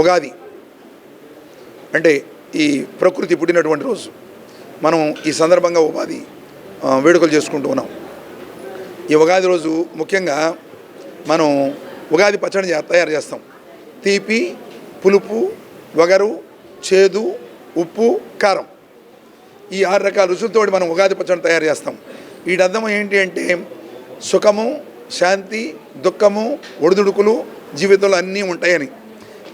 Ugadi అంటే ఈ ప్రకృతి పుట్టినటువంటి రోజు. మనం ఈ సందర్భంగా ఉపాధి వేడుకలు చేసుకుంటూ ఉన్నాం. ఈ ఉగాది రోజు ముఖ్యంగా మనం ఉగాది పచ్చడి తయారు చేస్తాం. తీపి పులుపు వగరు చేదు ఉప్పు కారం. ఈ ఆరు రకాల రుచులతో మనం ఉగాది పచ్చడి తయారు చేస్తాం. వీటి అర్థం ఏంటి అంటే సుఖము శాంతి దుఃఖము ఒడిదుడుకులు జీవితంలో అన్నీ ఉంటాయని.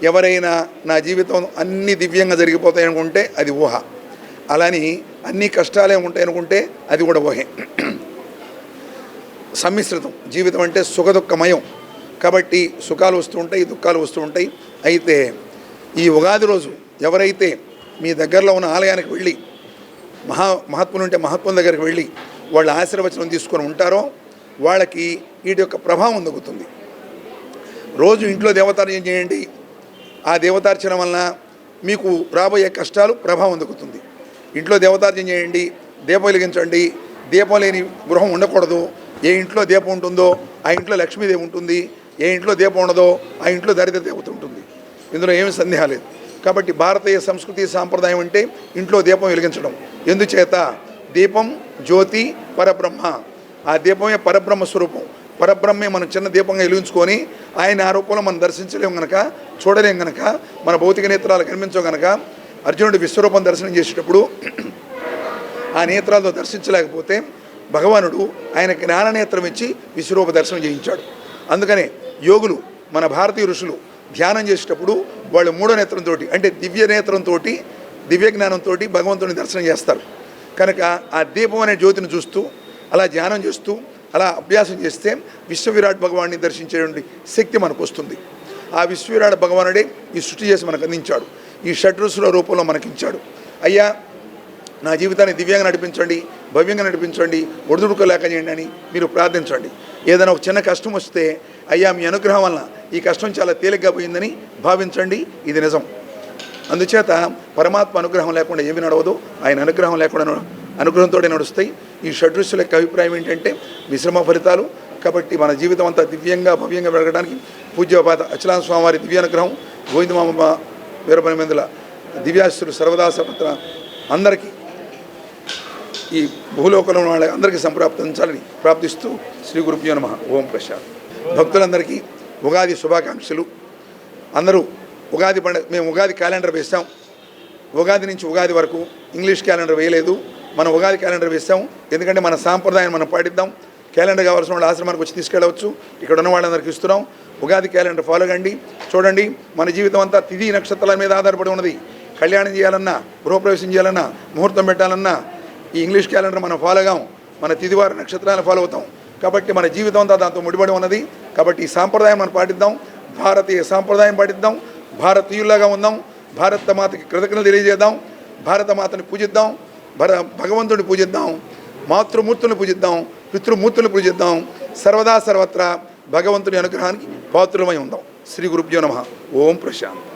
ఎవరైనా నా జీవితం అన్ని దివ్యంగా జరిగిపోతాయి అనుకుంటే అది ఊహ. అలాని అన్ని కష్టాలే ఉంటాయి అనుకుంటే అది కూడా ఊహే. సమ్మిశ్రితం. జీవితం అంటే సుఖదుఖమయం. కాబట్టి సుఖాలు వస్తూ ఉంటాయి దుఃఖాలు వస్తూ ఉంటాయి. అయితే ఈ ఉగాది రోజు ఎవరైతే మీ దగ్గరలో ఉన్న ఆలయానికి వెళ్ళి మహా మహాత్ములు ఉంటే మహాత్ముల దగ్గరికి వెళ్ళి వాళ్ళ ఆశీర్వచనం తీసుకొని ఉంటారో వాళ్ళకి వీటి యొక్క ప్రభావం దొరుకుతుంది రోజు ఇంట్లో దేవతార్యం చేయండి? ఆ దేవతార్చన వలన మీకు రాబోయే కష్టాలు ప్రభావం దొరుకుతుంది ఇంట్లో దేవతార్చన చేయండి దీపం వెలిగించండి దీపం లేని గృహం ఉండకూడదు. ఏ ఇంట్లో దీపం ఉంటుందో ఆ ఇంట్లో లక్ష్మీదేవి ఉంటుంది. ఏ ఇంట్లో దీపం ఉండదో ఆ ఇంట్లో దరిద్ర దేవత ఉంటుంది. ఇందులో ఏమి సందేహం లేదు. కాబట్టి భారతీయ సంస్కృతి సాంప్రదాయం అంటే ఇంట్లో దీపం వెలిగించడం. ఎందుచేత? దీపం జ్యోతి పరబ్రహ్మ. ఆ దీపమే పరబ్రహ్మ స్వరూపం. పరబ్రహ్మే మనం చిన్న దీపంగా వెలిగించుకొని ఆయన ఆ రూపంలో మనం దర్శించలేం గనక చూడలేం గనక మన భౌతిక నేత్రాలు కనిపించవు గనక అర్జునుడు విశ్వరూపం దర్శనం చేసేటప్పుడు ఆ నేత్రాలతో దర్శించలేకపోతే భగవానుడు ఆయనకి జ్ఞాననేత్రం ఇచ్చి విశ్వరూప దర్శనం చేయించాడు. అందుకనే యోగులు మన భారతీయ ఋషులు ధ్యానం చేసేటప్పుడు వాళ్ళు మూడో నేత్రంతో అంటే దివ్య నేత్రంతో దివ్య జ్ఞానంతో భగవంతుని దర్శనం చేస్తారు. కనుక ఆ దీపం అనే జ్యోతిని చూస్తూ అలా ధ్యానం చేస్తూ అలా అభ్యాసం చేస్తే విశ్వవిరాట్ భగవాన్ని దర్శించేటువంటి శక్తి మనకు వస్తుంది. ఆ విశ్వవిరాట్ భగవానుడే ఈ సృష్టి చేసి మనకు అందించాడు. ఈ షడ్రుసుల రూపంలో మనకించాడు. అయ్యా నా జీవితాన్ని దివ్యంగా నడిపించండి భవ్యంగా నడిపించండి ఒడిదుడుకు లేక చేయండి అని మీరు ప్రార్థించండి. ఏదైనా ఒక చిన్న కష్టం వస్తే అయ్యా మీ అనుగ్రహం వలన ఈ కష్టం చాలా తేలిగ్గా పోయిందని భావించండి. ఇది నిజం. అందుచేత పరమాత్మ అనుగ్రహం లేకుండా ఏమి నడవదు. ఆయన అనుగ్రహం లేకుండా నడ- అనుగ్రహంతో నడుస్తాయి. ఈ షడ్రుషుల యొక్క అభిప్రాయం ఏంటంటే మిశ్రమ ఫలితాలు కాబట్టి మన జీవితం అంతా దివ్యంగా భవ్యంగా పెరగడానికి పూజ్యపాత అచలాన స్వామివారి దివ్యానుగ్రహం గోవిందమామ వీరపని దివ్యాశులు సర్వదాస సర్వదాసపత్ర అందరికీ ఈ భూలోకంలో వాళ్ళ అందరికీ సంప్రాప్తించాలని ప్రార్థిస్తూ శ్రీ గురుభ్యో నమ. ఓం ప్రసాద్ భక్తులందరికీ ఉగాది శుభాకాంక్షలు. అందరూ ఉగాది పండుగ మేము ఉగాది క్యాలెండర్ వేసాం ఉగాది నుంచి ఉగాది వరకు ఇంగ్లీష్ క్యాలెండర్ వేయలేదు. మనం ఉగాది క్యాలెండర్ వేసాం ఎందుకంటే మన సాంప్రదాయం మనం పాటిద్దాం. క్యాలెండర్ కావాల్సిన వాళ్ళు ఆశ్రమానికి వచ్చి తీసుకెళ్ళవచ్చు. ఇక్కడ ఉన్న వాళ్ళందరికీ ఇస్తున్నాం. ఉగాది క్యాలెండర్ ఫాలో కండి. చూడండి మన జీవితం అంతా తిథి నక్షత్రాల మీద ఆధారపడి ఉన్నది. కళ్యాణం చేయాలన్నా గృహప్రవేశం చేయాలన్నా ముహూర్తం పెట్టాలన్నా ఈ ఇంగ్లీష్ క్యాలెండర్ మనం ఫాలో కాం మన తిదివారి నక్షత్రాలను ఫాలో అవుతాం. కాబట్టి మన జీవితం అంతా దాంతో ముడిపడి ఉన్నది. కాబట్టి ఈ సాంప్రదాయం మనం పాటిద్దాం. భారతీయ సాంప్రదాయం పాటిద్దాం. భారతీయుల్లాగా ఉందాం. భారత మాతకి కృతజ్ఞతలు తెలియజేద్దాం. భారత మాతని పూజిద్దాం. భర భగవంతుడిని పూజిద్దాం మాతృమూర్తులను పూజిద్దాం పితృమూర్తులను పూజిద్దాం సర్వదా సర్వత్రా భగవంతుని అనుగ్రహానికి పాత్రమై ఉందాం. శ్రీ గురుభ్యో నమ. ఓం ప్రశాంత్.